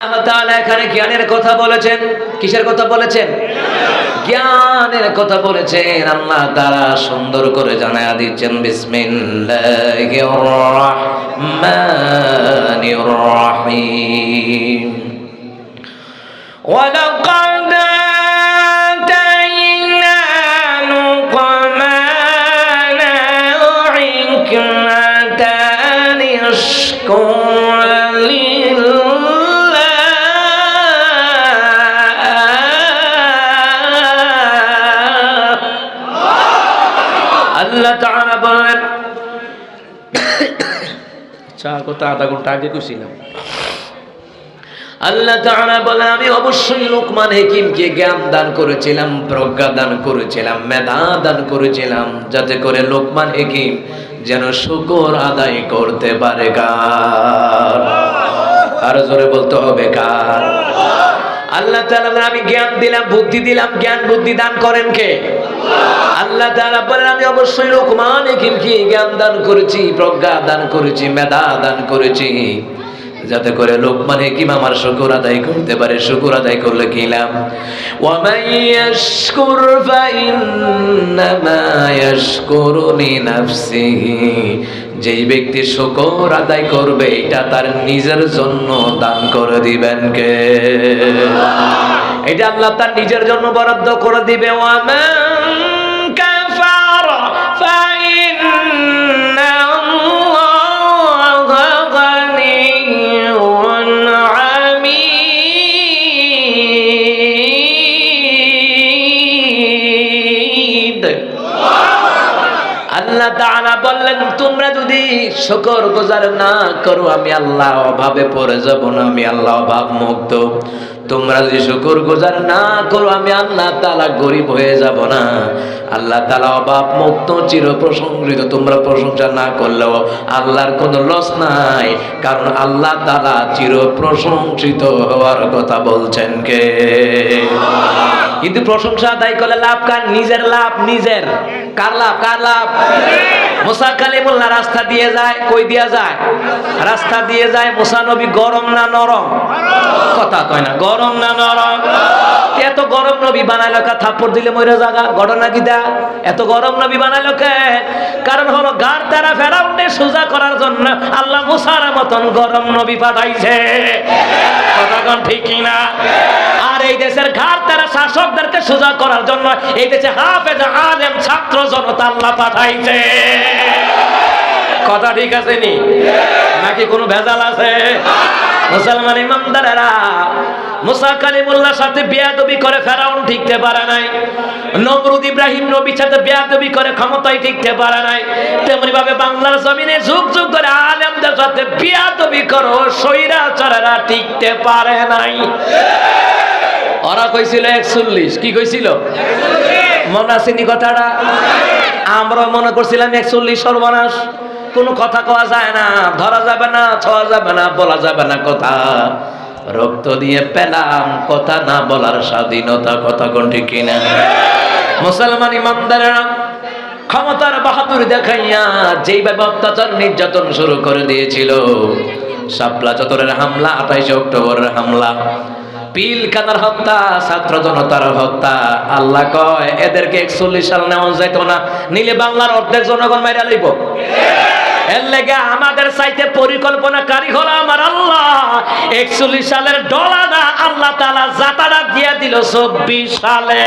এখানে জ্ঞানের কথা বলেছেন। কিসের কথা বলেছেন? জ্ঞানের কথা বলেছেন। আল্লাহ তাআলা সুন্দর করে জানা দিচ্ছেন, বিসমিল্লাহির রাহমানির রাহিম। আল্লাহ তাআলা বলেন চা কথা আধা ঘণ্টা আগে কুছিলাম আল্লাহ তাআলা বলে আমি অবশ্যই লোকমান হেকিমকে জ্ঞান দান করেছিলাম প্রজ্ঞা দান করেছিলাম মেধা দান করেছিলাম যাতে করে লোকমান হেকিম যেন শুকর আদায় করতে পারে কার। আর জোরে বলতে হবে কার। আল্লাহ তাআলা আমি জ্ঞান দিলাম, বুদ্ধি দিলাম, জ্ঞান বুদ্ধি দান করেন কে? আল্লাহ তাআলা বলেন, আমি অবশ্যই লোকমান কি জ্ঞান দান করেছি, প্রজ্ঞা দান করেছি, মেধা দান করেছি। যাতে করে লোকমান হেকিম আমার শুকুর আদায় করতে পারে? শুকুর আদায় করলে কি লাভ? ওয়ামান ইয়াশকুর লিনাফসিহি যেই ব্যক্তি শুকর আদায় করবে, এটা তার নিজের জন্য দান করে দিবেন কে? এটা আল্লাহ তার নিজের জন্য বরাদ্দ করে দিবে। ওয়ামান আল্লাহ তাআলা বললেন, তোমরা যদি শুকর গুজার না করো, আমি আল্লাহ অভাবে পড়ে যাব না, আমি আল্লাহ অভাব মুক্ত। তোমরা যদি শুকর গুজার না করো, আমি আল্লাহ তাআলা গরিব হয়ে যাব না। আল্লাহ তালা অভাব মুক্ত চির প্রশংসিত তোমরা প্রশংসা না করলেও আল্লাহর কোনো লস নাই, কারণ আল্লাহ তালা চির প্রশংসিত হওয়ার কথা বলছেন কে? কিন্তু প্রশংসা আদায় করলে লাভ কার? নিজের লাভ, নিজের। কার লাভ? কার লাভ? মুসা কালিমুল্লাহ রাস্তা দিয়ে যায়, কই দিয়া যায়? রাস্তা দিয়ে যায় মুসা নবী, গরম না নরম? কথা কয় না, গরম না নরম? এত গরম নবী বানাইলো কা, থাপ্পড় দিলে মরে জাগা ঘটনা কি দা? এত গরম নবী বানাইলো কে? কারণ হলো গার দ্বারা ফেরাউন্ডে সোজা করার জন্য আল্লাহ মুসার মতন গরম নবী পাঠাইছে। কথা কোন ঠিক কিনা আর এই দেশের ঘাট তারা শাসকদেরকে সোজা করার জন্য এই দেশে হাফেজ, আলেম, ছাত্র জনতা আল্লাহ পাঠাইছে। কথা ঠিক আছে নি? নাকি কোনো ভেজাল আছে? মুসলমান ইমামদারেরা মুসা কালিমুল্লাহর সাথে বিয়াদবি করে ফেরাউন ঠিকতে পারে নাই। নমরুদ ইব্রাহিম নবীর সাথে বিয়াদবি করে ক্ষমতায় ঠিকতে পারে নাই। তেমনি ভাবে বাংলার জমিনে যুগ যুগ ধরে আলেমদের সাথে বিয়াদবি করো সৈরাচারেরা টিকতে পারে নাই। ওরা কইছিল একচল্লিশ, কি কইছিল? মনে আসেনি কথাটা? আমরা মনে করছিলাম একচল্লিশ সর্বনাশ। কোনো কথা কওয়া যায় না, ধরা যাবে না, ছোঁয়া যাবে না, বলা যাবে না কথা। রক্ত দিয়ে পেলাম, কথা না বলার স্বাধীনতা, কথা কোন ঠিক কিনা? মুসলমান ইমামদারেরা ক্ষমতার বাহাদুর দেখাইয়া যেইভাবে অত্যাচার, নির্যাতন শুরু করে দিয়েছিল, শাপলা চত্বরের হামলা, আঠাইশে অক্টোবরের হামলা পিলখানার হত্যা, ছাত্র জনতার হত্যা, আল্লাহ কয়, এদেরকে একচল্লিশ সাল নেওয়া যাইত না, নিলে বাংলার অর্ধেক জনগণ মাইরা লইব। এর লেগে আমাদের চাইতে পরিকল্পনাকারী হলো একচল্লিশ সালের ডলাটা আল্লাহ তালা জাতারা দিয়ে দিল চব্বিশ সালে।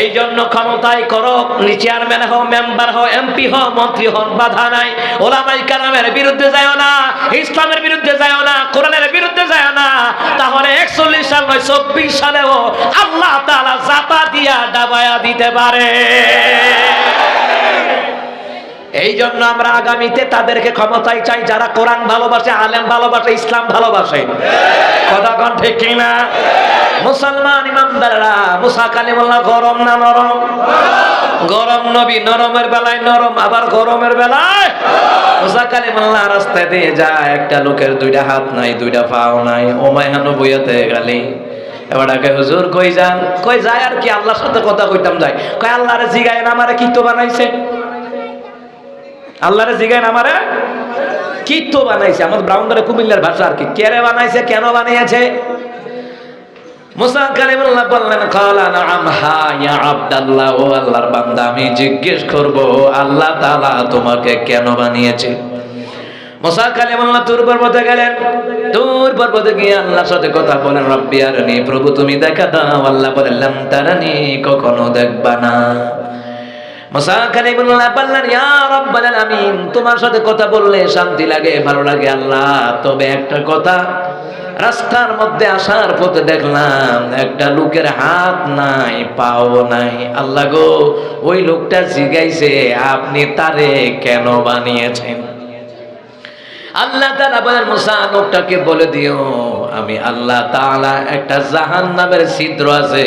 এই জন্য ক্ষমতায় করো চেয়ারম্যান হও মেম্বার হও এমপি হও, মন্ত্রী হন, বাধা নাই। ওলামাই কালামের বিরুদ্ধে যায় না, ইসলামের বিরুদ্ধে যায় না, কোরআনের বিরুদ্ধে যায় না। তাহলে একচল্লিশ সাল নয়, চব্বিশ সালেও আল্লাহ তালা জাতা দিয়া ডাবায়া দিতে পারে। এই জন্য আমরা আগামীতে তাদেরকে ক্ষমতায় চাই যারা কোরআন ভালোবাসে, আলেম ভালোবাসে, ইসলাম ভালোবাসে। কথা ঠিক কিনা? মুসলমান ইমামদাররা মুসা কালিমুল্লাহ গরম না নরম? গরম নবী নরমের বেলায় নরম, আবার গরমের বেলায়? মুসা কালিমুল্লাহ রাস্তায় দিয়ে যায়, একটা লোকের দুইটা হাত নাই, দুইটা পাও নাই। ওমায় হানু বইয়াতে গেলি। এবার হুজুর, কই যান? কই যায় আর কি, আল্লাহর সাথে কথা কইতাম যাই কই আল্লাহরে জিগায় আমারে কি তো বানাইছে? আল্লাহরে জিগায় আমারে? কি তো বানাইছে। আমার ব্রাহ্মণরা কুমিল্লার ভাষা আর কি। কেরে বানাইছে, কেন বানিয়েছে? আল্লাহ আল্লাহর সাথে কথা বলেন, রব্বি আরনি, প্রভু তুমি দেখা দাও। আল্লাহ বললেন তারানি, কখনো দেখবা না। তোমার সাথে কথা বললে শান্তি লাগে, ভালো লাগে আল্লাহ। তবে একটা কথা, রাস্তার মধ্যে আসার পথে দেখলাম একটা লোকের হাত নাই, পাও নাই। আল্লাহ গো, ওই লোকটা জিগাইছে, আপনি তারে কেন বানিয়েছেন? আল্লাহ লোকটাকে বলে দিও, আমি আল্লাহ একটা জাহান নামের ছিদ্র আছে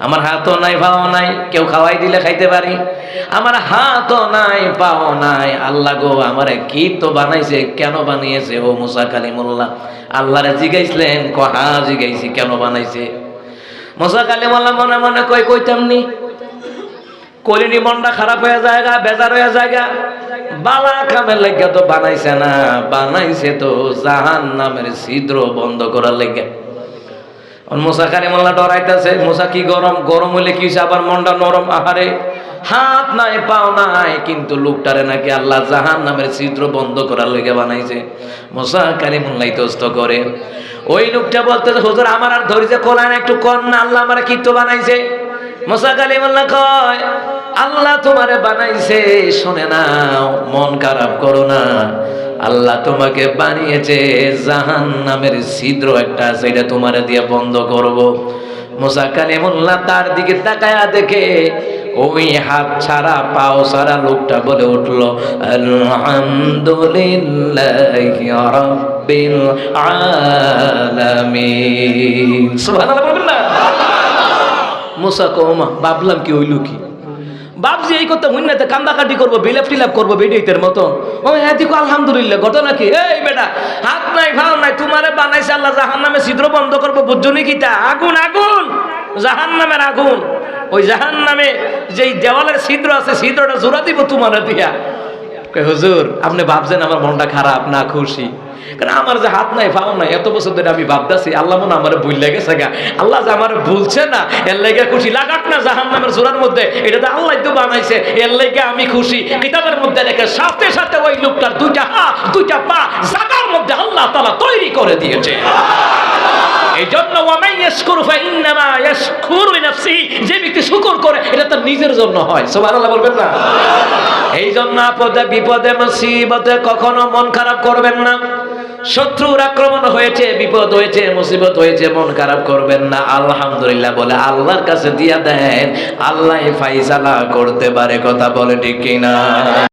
আমার হাতও নাই, পাও নাই, কেউ খাওয়াই দিলে খাইতে পারি। আমার হাতও নাই, পাও নাই। আল্লাহ গো, আমারে কি তো বানাইছে, কেন বানিয়েছে? ও মুসা কালিমুল্লাহ, আল্লাহরে জিগাইছিলেন, কহা জিগাইছি, কেন বানাইছে? মুসা কালিমুল্লাহ মনে মনে কই, কইতাম নি? কলিনি মনটা খারাপ হয়ে জায়গা বেজার হয়ে জায়গা বালা কামের লেগে তো বানাইছে না, বানাইছে তো জাহান নামের ছিদ্র বন্ধ করার লেগে। মোসা কারি মোল্লা ডরাইতেছে, মোসা কি গরম? গরম হইলে কি আবার মনটা নরম? আহারে, হাত নাই, পাও নাই, কিন্তু লোকটারে নাকি আল্লাহ জাহান নামের ছিদ্র বন্ধ করার লেগে বানাইছে। মোসা কারি মোল্লাই তস্ত করে। ওই লোকটা বলতে হুজুর, আমার আর ধৈর্য কোলান একটু কর না, আল্লাহ আমার কিত্ত বানাইছে। মোসা কালিমুল্লাহ কয়, আল্লাহ তোমারে বানাইছে, শুনে না মন খারাপ করো না। আল্লাহ তোমাকে বানিয়েছে জাহান নামের ছিদ্র একটা আছে, এটা তোমারে দিয়ে বন্ধ করব। মোসা কালিমুল্লাহ তার দিকে তাকায়া দেখে ওই হাত ছাড়া, পাও ছাড়া লোকটা বলে উঠল, আলহামদুলিল্লাহ মুসা কমা ভাবলাম কি হইল কি? ভাবছি এই কথা মুন্নাতে কান্দাকাটি করব, বিলাপ টিলাপ করব বেডিতের মতো। ও হ্যাঁ দেখো, আলহামদুলিল্লাহ, ঘটনা কি? এই বেটা, হাত নাই, ভাও নাই, তোমারে বানাইছে আল্লাহ জাহান নামে ছিদ্র বন্ধ করব, বুঝছ কি তা আগুন আগুন! জাহান নামের আগুন। ওই জাহান নামে যেই দেওয়ালের ছিদ্র আছে, ছিদ্রটা জোড়া দিব তোমার দিয়া। হুজুর, আপনি ভাবছেন আমার মনটা খারাপ, না খুশি? কারণ আমার যে হাত নাই, পাও নাই, এত বছর ধরে আমি ভাবতেছি, আল্লাহ মনে আমার ভুল লেগেছে গা। আল্লাহ যে আমার ভুলছে না, এর লেগে খুশি। লাগাক না জাহান নামের জোড়ার মধ্যে, এটা তো আল্লাহ তো বানাইছে, এর লেগে আমি খুশি। কিতাবের মধ্যে রেখে সাথে সাথে ওই লোকটার দুইটা হাত, দুইটা পা জাগার মধ্যে আল্লাহ তালা তৈরি করে দিয়েছে। এই জন্য যে ব্যক্তি শুকর করে, এটা তার নিজের জন্য হয়। সুবহানাল্লাহ বলবেন না? এই জন্য আপদে বিপদে, মুসিবতে কখনো মন খারাপ করবেন না। শত্রুর আক্রমণ হয়েছে, বিপদ হয়েছে, মুসিবত হয়েছে, মন খারাপ করবেন না। আলহামদুলিল্লাহ বলে, আল্লাহর কাছে দিয়া দেন, আল্লাহ ফাইসালা করতে পারে, কথা বলে ঠিক কিনা?